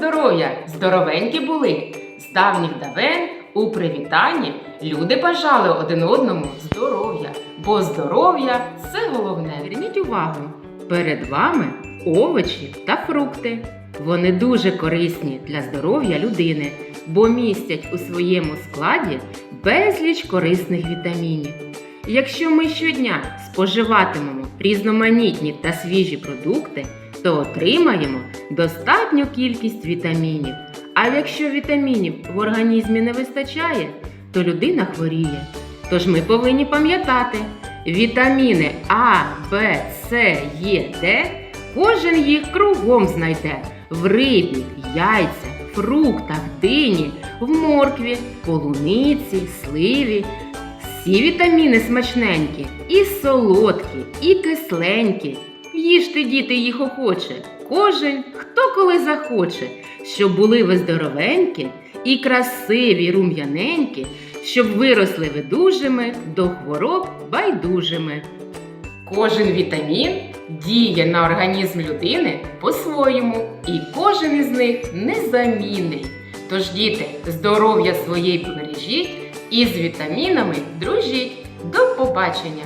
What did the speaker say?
здоров'я, здоровенькі були. З давніх давен у привітанні люди бажали один одному здоров'я, бо здоров'я це головне. Зверніть увагу, перед вами овочі та фрукти. Вони дуже корисні для здоров'я людини, бо містять у своєму складі безліч корисних вітамінів. Якщо ми щодня споживатимемо різноманітні та свіжі продукти, то отримаємо достатню кількість вітамінів. А якщо вітамінів в організмі не вистачає, то людина хворіє. Тож ми повинні пам'ятати, вітаміни А, Б, С, Е, Д кожен їх кругом знайде в рибі, яйцях, фруктах, дині, в моркві, полуниці, сливі. Всі вітаміни смачненькі, і солодкі, і кисленькі. Їжте, діти, їх охоче, кожен, хто коли захоче, щоб були ви здоровенькі і красиві, рум'яненькі, щоб виросли ви дужими, до хвороб байдужими. Кожен вітамін діє на організм людини по-своєму, і кожен із них незамінний. Тож, діти, здоров'я своє бережіть і з вітамінами дружіть. До побачення!